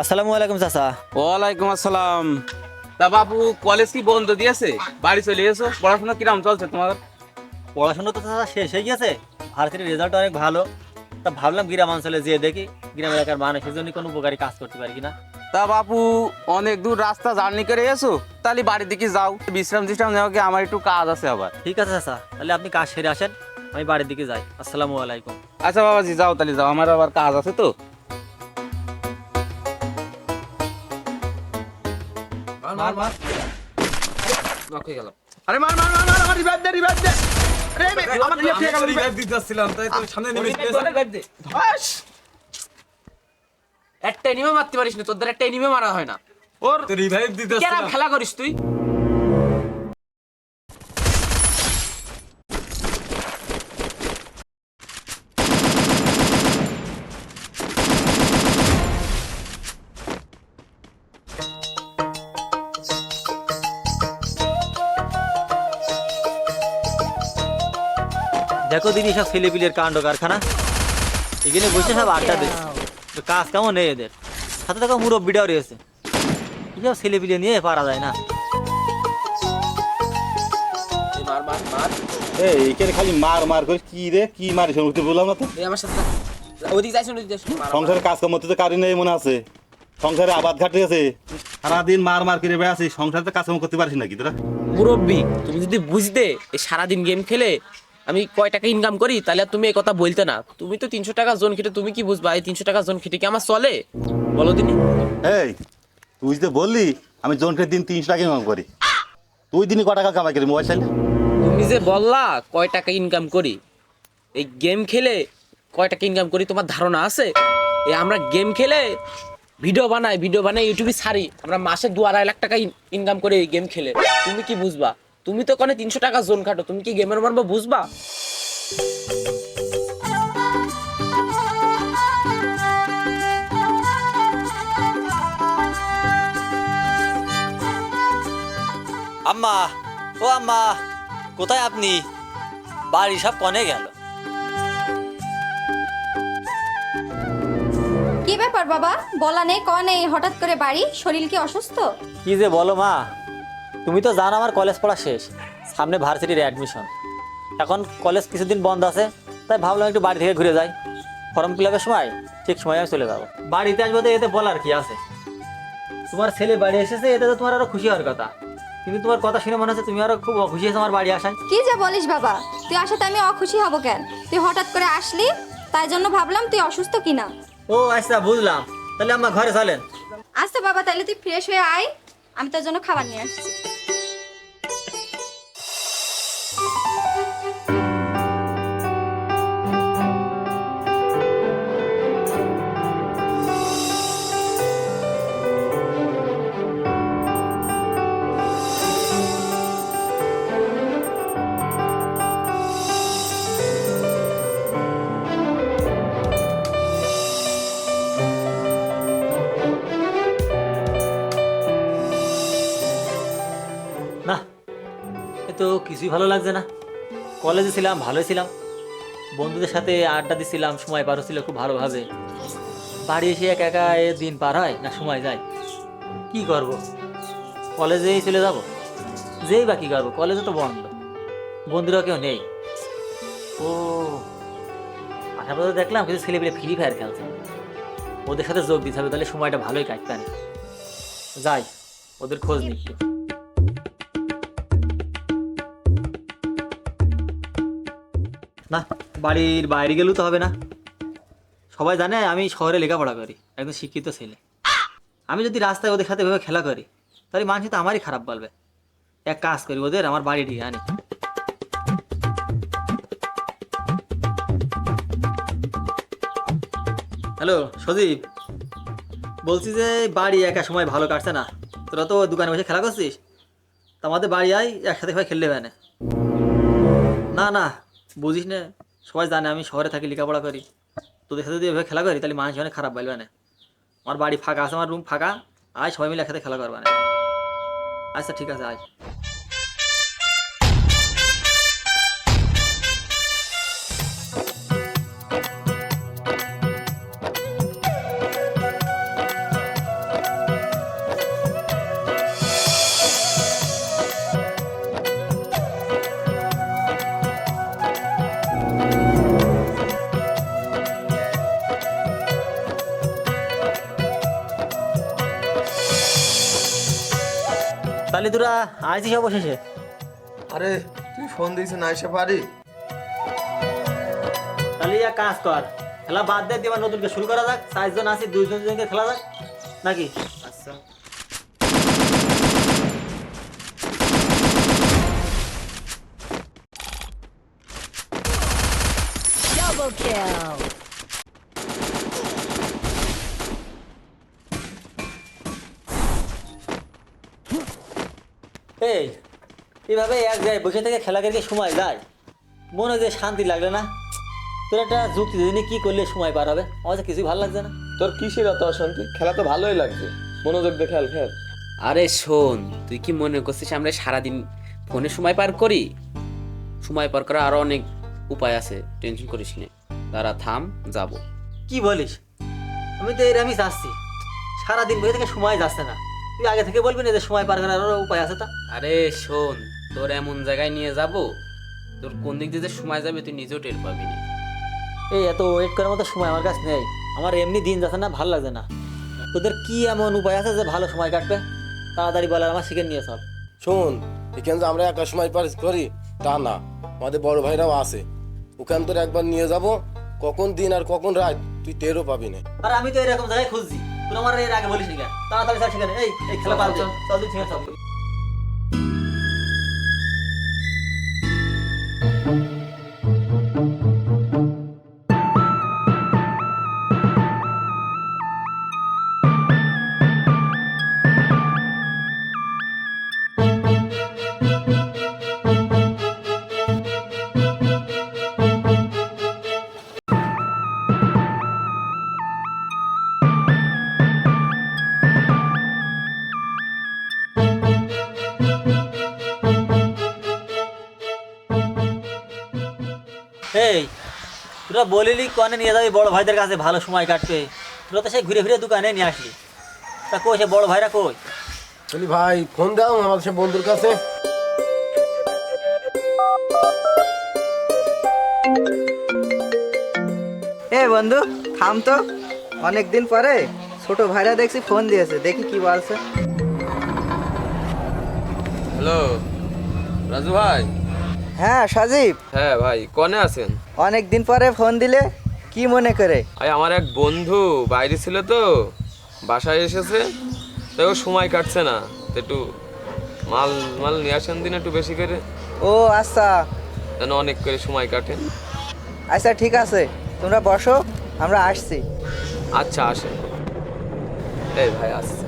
আসসালামু আলাইকুম চাচা। ওয়ালাইকুম আসসালাম। তা বাবু কলেজ কি বন্ধ দিয়েছে? বাড়ি চলে এসো। পড়াশোনা কিরম চলছে তোমার? পড়াশোনা তো চাচা শেষ হয়ে গেছে ভারতের রেজাল্ট অনেক ভালো। তা ভাবলাম গ্রাম অঞ্চলে যেয়ে দেখি গ্রাম এলাকার মানুষের জন্য কোনো উপকারী কাজ করতে পারি কিনা। তা বাপু অনেক দূর রাস্তা জার্নি করে এসো। তাহলে বাড়ির দিকে যাও। বিশ্রাম টিশ্রাম নেওয়া কি আমার একটু কাজ আছে আবার। ঠিক আছে চাচা। তাহলে আপনি কাজ সেরে আসেন। আমি বাড়ির দিকে যাই। আসসালামু আলাইকুম। আচ্ছা বাবাজি যাও তাহলে যাও। আমার আবার কাজ আছে তো। আরে মার মার মার মার আমার রিভাইভ দে রিভাইভ দে। আরে আমার রিভাইভ দিয়ে গেল রিভাইভ ধস। একটা এনিমে মারতে পারিস না তোদের একটা এনিমে মারা হয় না। ওর কেরাম খেলা করিস তুই? দেখো দিদি সব ছেলেপিলের কাণ্ড কারখানা। এখানে বসে সব আড্ডা দিচ্ছে তো কাজ কেমন নেই এদের? সাথে দেখো মুরব্বিটাও রয়েছে। এসব ছেলেপিলে নিয়ে পারা যায় না। এই মার মার মার। এই এখানে খালি মার মার করে কি রে কি মারি শুনতে বললাম না তো? আমার সাথে ওদিকে যাইছ ওদিকে যাইছ মার, মার। সংসারে কাজ কর্ম তো কারি নেই মনে আছে। সংসারে আবাদ ঘাটে আছে। সারাদিন মার মার করে বেড়াচ্ছি সংসারে তো কাজ কর্ম করতে পারিস নাকি তোরা? মুরব্বি তুমি যদি বুঝতে এই সারাদিন গেম খেলে আমি কয় টাকা ইনকাম করি তাহলে তুমি এই কথা বলতে না। তুমি তো তিনশো টাকা জোন খেটে তুমি কি বুঝবা? এই তিনশো টাকা জোন খেটে কি আমার চলে? বলো দিনি। এই তুই যে বললি আমি জনকে দিন তিনশো টাকা ইনকাম করি। তুই দিনই ক টাকা কামাই করি মোবাইল চাইলে তুমি যে বললা কয় টাকা ইনকাম করি এই গেম খেলে কয় টাকা ইনকাম করি তোমার ধারণা আছে? এই আমরা গেম খেলে ভিডিও বানাই ভিডিও বানাই ইউটিউবে ছাড়ি আমরা মাসে দু আড়াই লাখ টাকা ইনকাম করি এই গেম খেলে। তুমি কি বুঝবা? তুমি তো কোনে তিনশো টাকা জোন খাটো তুমি কি গেমের মারবো বুঝবা? আম্মা ও আম্মা কোথায় আপনি? বাড়ি সব কনে গেল। কি ব্যাপার বাবা? বলা নেই ক নেই হঠাৎ করে বাড়ি? শরীর কি অসুস্থ? কি যে বলো মা তুমি তো জানো আমার কলেজ পড়া শেষ সামনে ভার্সিটির অ্যাডমিশন এখন কলেজ কিছুদিন বন্ধ আছে তাই ভাবলাম একটু বাড়ি থেকে ঘুরে যাই। ফর্ম ফিল আপের সময়? ঠিক সময় আমি চলে যাব। বাড়িতে আসব তো এতে বলার কি আছে? তোমার ছেলে বাড়ি এসেছে এতে তো তোমার আরও খুশি হওয়ার কথা। কিন্তু তোমার কথা শুনে মনে হচ্ছে তুমি আরও খুব খুশি হয়েছো আমার বাড়ি আসায়। কি যে বলিস বাবা তুই আসাতে আমি অখুশি হব কেন? তুই হঠাৎ করে আসলি তাই জন্য ভাবলাম তুই অসুস্থ কিনা। ও আচ্ছা বুঝলাম। তাহলে আমার ঘরে চলেন। আচ্ছা বাবা তাহলে তুই ফ্রেশ হয়ে আয় আমি তোর জন্য খাবার নিয়ে আসছি। কিছুই ভালো লাগছে না। কলেজে ছিলাম, ভালোই ছিলাম। বন্ধুদের সাথে আড্ডা দিছিলাম, সময় পার হচ্ছিল খুব ভালোভাবে। বাড়ি এসে একা একা এ দিন পার হয় না সময় যায়? কি করব? কলেজেই চলে যাব? যেই বা কি করব কলেজে তো বন্ধ। বন্ধুরা কেউ নেই। ও, আশা পর্যন্ত দেখলাম কিছু ছেলেপিলে ফ্রি ফায়ার খেলছে। ওদের সাথে যোগ দিতে হবে, তাহলে সময়টা ভালোই কাটবে। যাই, ওদের খোঁজ নিচ্ছি। না, বাড়ির বাইরে গেলেও তো হবে না। সবাই জানে আমি শহরে লেখাপড়া করি, একদম শিক্ষিত ছেলে। আমি যদি রাস্তায় ওদের সাথে খেলা করি, তাহলে মানুষ তো আমারই খারাপ বলবে। এক কাজ করি, ওদের আমার বাড়ি দিয়ে আনি হ্যালো, সজীব। বলছি যে, বাড়ি একা সময় ভালো কাটছে না। তোরা তো দোকানে বসে খেলা করছিস? তা আমাদের বাড়ি আয়, একসাথে সবাই খেললে না। না না বুঝিস না? সবাই জানে আমি শহরে থাকি, লেখাপড়া করি। তোদের সাথে যদি এভাবে খেলা করি, তাহলে মানুষ অনেক খারাপ বলবে না। আমার বাড়ি ফাঁকা আছে, আমার রুম ফাঁকা। আয় সবাই মিলে একসাথে খেলা করবে না। আচ্ছা ঠিক আছে, আয়। তাহলে তোরা আইছিস অবশেষে। আরে তুই ফোন দিয়েছিস না এসে পারি তাহলে এক কাজ কর খেলা বাদ দে দিবা নতুনকে শুরু করা যাক চারজন আছি দুইজন জনকে খেলা যাক নাকি আচ্ছা Double kill. এই এভাবে এক জায়গায় বসে থেকে খেলা খেলতে সময় যায়। মনে হয় যে শান্তি লাগলে না। তোর একটা যুক্তি দিনে কি করলে সময় পার হবে? আমার যে কিছুই ভালো লাগছে না। তোর কিসের এত অশান্তি? খেলা তো ভালোই লাগছে। মনোযোগ দিয়ে খেল খেল। আরে শোন তুই কি মনে করছিস আমরা সারাদিন ফোনে সময় পার করি? সময় পার করার আরও অনেক উপায় আছে টেনশন করিস না। দাঁড়া থাম যাব। কি বলিস? আমি তো এরমই চাচ্ছি সারাদিন বসে থেকে সময় যাচ্ছে না। তুই আগে থেকে বলবি না যে সময় পার করার আরও উপায় আছে তা? আরে শোন তোর এমন জায়গায় নিয়ে যাব তোর কোন দিক দিয়ে যে সময় যাবে তুই নিজেও টের পাবি না। এই এত ওয়েট করার মতো সময় আমার কাছে নেই। আমার এমনি দিন যাচ্ছে না ভালো লাগছে না। তোদের কি এমন উপায় আছে যে ভালো সময় কাটবে? তাড়াতাড়ি বলার আমার শিখে নিয়ে চল। শোন এখানে যে আমরা একা সময় পার করি তা না। আমাদের বড় ভাইরাও আছে। ওখান তোর একবার নিয়ে যাব কখন দিন আর কখন রাত তুই টেরও পাবি না। আর আমি তো এরকম জায়গায় খুঁজছি। তুই আমার এর আগে বলিস নি তাড়াতাড়ি চল সেখানে। এই এই খেলা পাল চল চল। তুই ঠিক আছে তোরা বলিলি কনে নিয়ে যাবি বড় ভাইদের কাছে ভালো সময় কাটবে। তোরা তো সেই ঘুরে ফিরে দোকানে নিয়ে আসলি। তা কই সে বড় ভাইরা কই? বলি ভাই ফোন দাও আমার সে বন্ধুর কাছে। এ বন্ধু থাম তো। অনেকদিন পরে ছোট ভাইরা দেখছি ফোন দিয়েছে দেখি কি বলছে। হ্যালো রাজু ভাই? হ্যাঁ সজীব। হ্যাঁ ভাই কনে আছেন? অনেকদিন পরে ফোন দিলে কি মনে করে? আই আমার এক বন্ধু বাইরে ছিল তো বাসায় এসেছে। ও সময় কাটছে না। তো একটু মাল মাল নিয়ে আসেন দিন একটু বেশি করে। ও আচ্ছা। যেন অনেক করে সময় কাটে। আচ্ছা ঠিক আছে। তোমরা বসো আমরা আসছি। আচ্ছা আসেন। এই ভাই আসছে।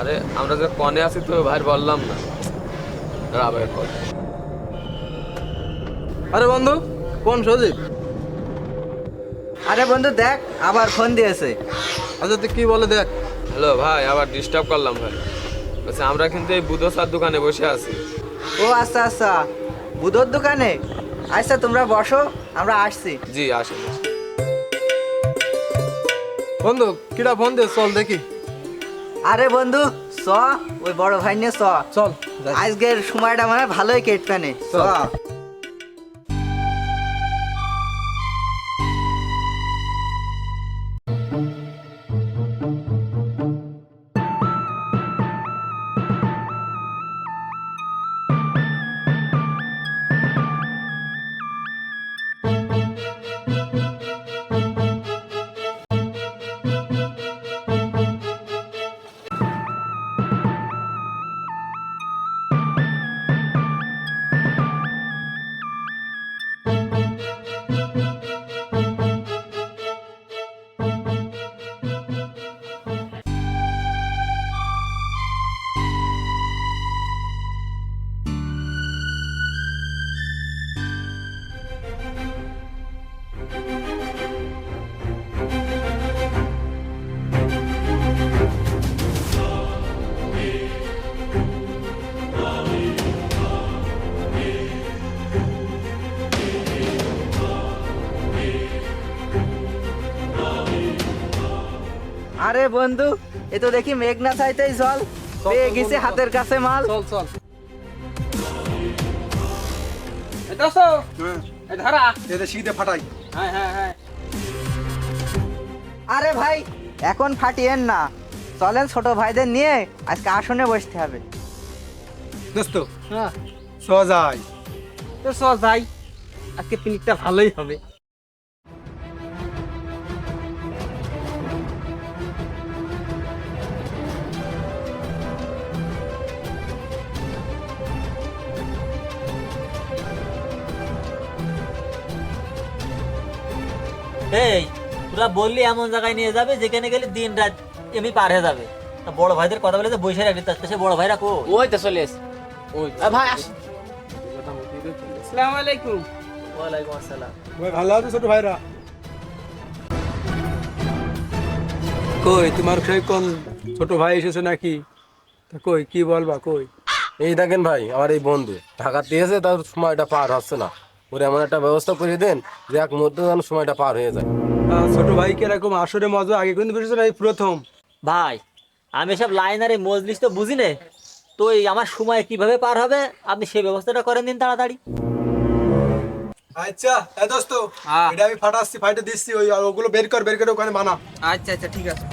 আরে আমরা যে কনে আছি তো ভাই বললাম না। আবার আরে বন্ধু কোন সজিব? আরে বন্ধু দেখ আবার ফোন দিয়েছে। আচ্ছা তুই কি বলে দেখ? হ্যালো ভাই আবার ডিস্টার্ব করলাম ভাই। বলছে আমরা কিন্তু এই বুধসার দোকানে বসে আছি। ও আচ্ছা আচ্ছা। বুধর দোকানে? আচ্ছা তোমরা বসো আমরা আসছি। জি আসেন বন্ধু কিটা ফোন দে চল দেখি। আরে বন্ধু চ ওই বড় ভাই নিয়ে চ। চল আজকের সময়টা মানে ভালোই কেটপানে চ। বন্ধু এ তো দেখি মেঘনা চাইতেই জল। পেয়ে গেছে হাতের কাছে মাল। চল চল। ধরা। এটা শীতে ফাটাই। হ্যাঁ হ্যাঁ হ্যাঁ। আরে ভাই এখন ফাটিয়েন না। চলেন ছোট ভাইদের নিয়ে আজকে আসনে বসতে হবে। দোস্ত হ্যাঁ। তো আজকে পিকনিকটা ভালোই হবে। এই তোরা বললি এমন জায়গায় নিয়ে যাবে যেখানে গেলে দিন রাত এমনি পার হয়ে যাবে। তা বড় ভাইদের কথা বলে বসে রাখবি তার সে বড় ভাইরা কো ওই তো চলে এসে ওই ভাই আস। আসসালামু আলাইকুম ওয়ালাইকুম আসসালাম। ভাই ভালো আছো ছোট ভাইরা? কই তোমার সেই কোন ছোট ভাই এসেছে নাকি? তা কই কি বলবা কই? এই দেখেন ভাই আমার এই বন্ধু। ঢাকা দিয়েছে তার সময়টা পার হচ্ছে না। ওর এমন একটা ব্যবস্থা করে দেন যে এক মধ্যে যেন সময়টা পার হয়ে যায়। ছোট ভাই কীরকম আসরে মজা আগে কিন্তু বেশি না এই প্রথম। ভাই আমি সব লাইনার এই মজলিস তো বুঝি নে। তো এই আমার সময় কীভাবে পার হবে আপনি সেই ব্যবস্থাটা করেন দিন তাড়াতাড়ি। আচ্ছা এ দোস্ত এটা আমি ফাটাচ্ছি ফাইটে দিচ্ছি ওই আর ওগুলো বের কর বের করে ওখানে বানা। আচ্ছা আচ্ছা ঠিক আছে।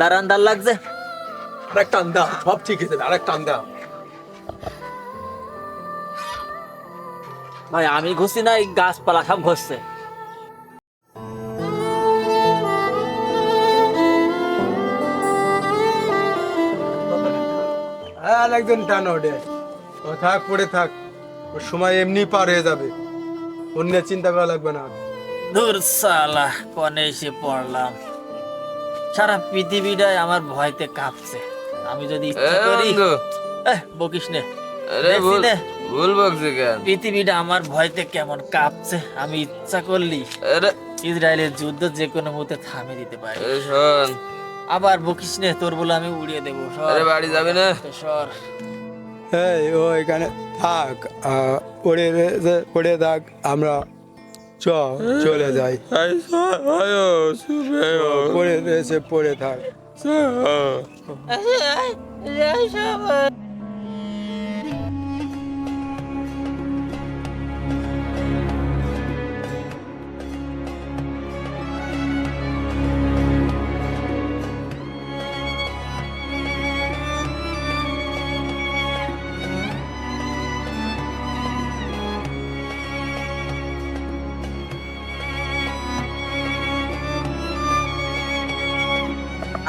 আন্দার আন্দার লাগছে? আরেক টান দাও সব ঠিক আছে আরেক টান দাও ভাই আমি ঘুরছি না এই গাছপালা সব ঘষছে। একজন টান ওঠে। ও থাক পড়ে থাক। ওর সময় এমনি পার হয়ে যাবে। অন্য চিন্তা করা লাগবে না। দূর সালা কনে এসে পড়লাম। সারা পৃথিবীটাই আমার ভয়তে কাঁপছে। আমি যদি ইচ্ছা করি বকিস নে। ভুল বকছি কেন? পৃথিবীটা আমার ভয়তে কেমন কাঁপছে আমি ইচ্ছা করলি ইসরায়েলের যুদ্ধ যে কোনো মুহূর্তে থামিয়ে দিতে পারি। এ শোন। আবার বকিস নে তোর বলে আমি উড়িয়ে দেবো। সর। আরে বাড়ি যাবি না? সর। এই ও এখানে থাক। রয়েছে পড়ে থাক। আমরা চ চলে যাই পড়ে পড়ে থাক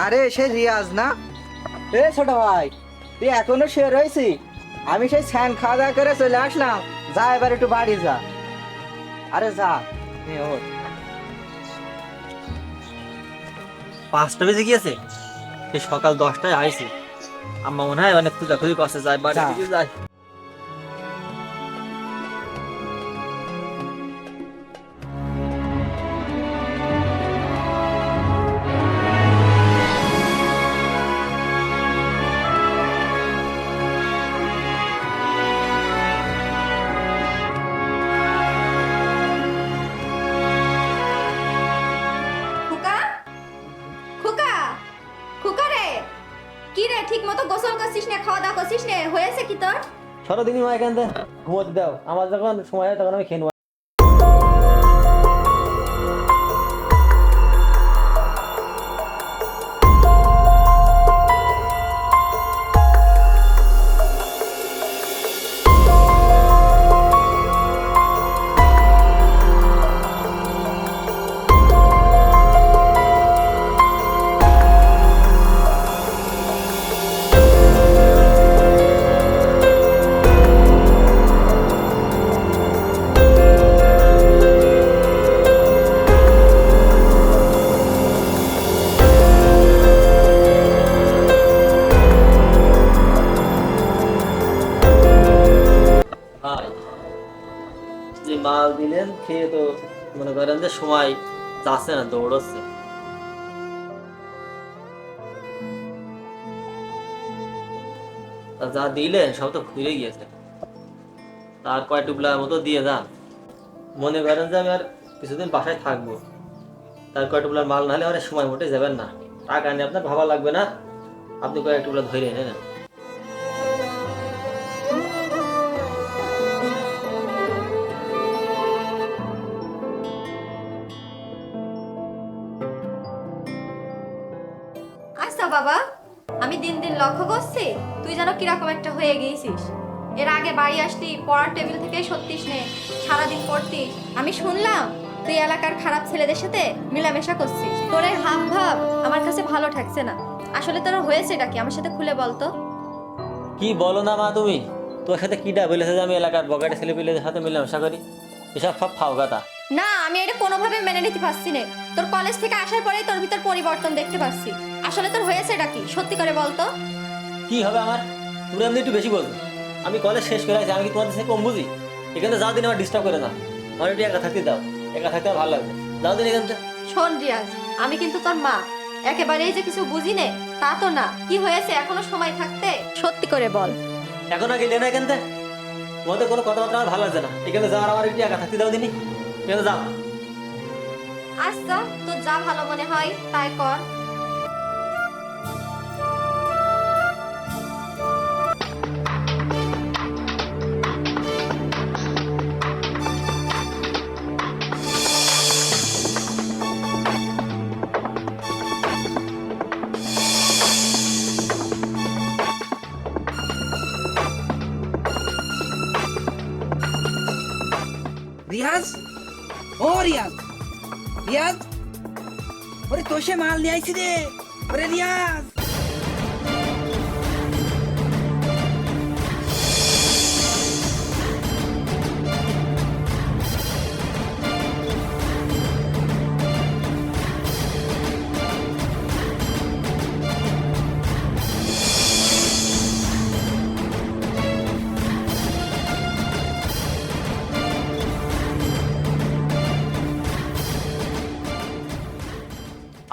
আরে সে রিয়াজ না? এ ছোট ভাই তুই এখনও শুয়ে রয়েছি আমি সেই স্যান খাওয়া দাওয়া করে চলে আসলাম। যা এবার একটু বাড়ি যা। আরে যা ওঠ। পাঁচটা বেজে গিয়েছে? এই সকাল দশটায় আইছি। আম্মা মনে হয় অনেক খুঁজাখুঁজি করছে যায় বাড়ি যা। সরো দিনই মা এখান থেকে ঘুমোতে দাও আমার যখন সময় হয় তখন আমি খেয়ে নেব। যে সময় যাচ্ছে না, দৌড়চ্ছে। যা দিলেন, সব তো ফুরে গিয়েছে। তার কয় টুকলার মতো দিয়ে যান। মনে করেন যে আমি আর কিছুদিন বাসায় থাকব। তার কয় টুকলার মাল না হলে আর সময় মোটে যাবেন না। টাকা নিয়ে আপনার ভাবা লাগবে না। আপনি কয়েক টুকলা ধরে নেন। দিন তুই যেন কীরকম একটা হয়ে গিয়েছিস। এর আগে বাড়ি আসতি পড়ার টেবিল থেকে সত্যিস নে সারাদিন পড়তিস। আমি শুনলাম তুই এলাকার খারাপ ছেলেদের সাথে মেলামেশা করছিস। তোর এই হাব ভাব আমার কাছে ভালো ঠাকছে না। আসলে তোর হয়েছেটা কি? আমার সাথে খুলে বলতো কি বলো না মা তুমি? তোর সাথে কিটা বলেছে যে আমি এলাকার বগাটে ছেলে পেলেদের সাথে মিলামেশা করি? এসব সব ফাও কথা। না আমি এটা কোনোভাবে মেনে নিতে পারছি না। তোর কলেজ থেকে আসার পরেই তোর ভিতর পরিবর্তন দেখতে পাচ্ছি আসলে তোর হয়েছেটা কি? সত্যি করে বলতো কি হবে আমার? তুমি এমনি একটু বেশি বলছো আমি কলেজ শেষ করে আছি আমি কি তোমাদের থেকে কম বুঝি? এখানে যাও দিন আমার ডিস্টার্ব করে না আমার একটু একা থাকতে দাও। একা থাকতে আমার ভালো লাগবে। যাও দিন এখান থেকে শোন রিয়াজ আমি কিন্তু তোর মা। একেবারেই যে কিছু বুঝি নে তা তো না। কি হয়েছে এখনও সময় থাকতে? সত্যি করে বল। এখন আর গেলে না এখান থেকে তোমাদের কোনো কথাবার্তা আমার ভালো লাগছে না। এখানে যাওয়ার আমার একটু একা থাকতে দাও দিনই এখানে যাও। আচ্ছা তোর যা ভালো মনে হয় তাই কর। রিয়াজ রিয়াজ ওরে তোষে মাল নিয়ে আইছি রে। ওরে রিয়াজ।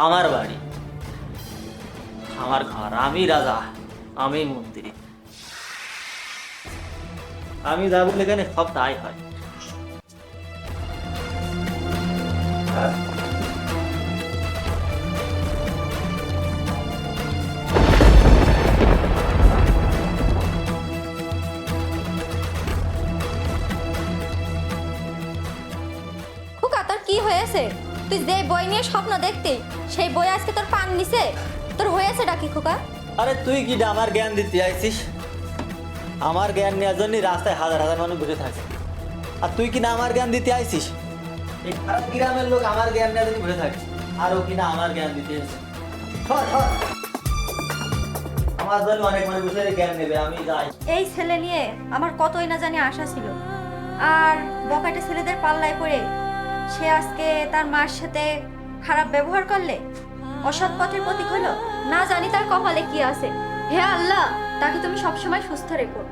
আমার বাড়ি। আমার ঘর, আমি রাজা, আমি মন্ত্রী। আমি যা বলে এখানে সব তাই হয়। খুকা, তোর কি হয়েছে? তুই যে বই নিয়ে স্বপ্ন দেখতি সেই বই আজকে তোর পান নিছে? তোর হয়েছেটা কি খোকা? আরে তুই কি আমার জ্ঞান দিতে আইছিস? আমার জ্ঞান নেওয়ার জন্য রাস্তায় হাজার হাজার মানুষ ঘুরে থাকে আর তুই কি না আমার জ্ঞান দিতে আইছিস? এই খারাপ গ্রামের লোক আমার জ্ঞান নেওয়ার জন্য ঘুরে থাকে। আর ও কিনা আমার জ্ঞান দিতে। আমার জন্য অনেক মানুষ বসে জ্ঞান নেবে আমি যাই। এই ছেলে নিয়ে আমার কতই না জানি আশা ছিল। আর বকাটে ছেলেদের পাল্লায় পড়ে সে আজকে তার মার সাথে খারাপ ব্যবহার করলে? অসৎ পথের প্রতীক হলো? না জানি তার কপালে কি আছে। হে আল্লাহ, তাকে তুমি সবসময় সুস্থ রেখো।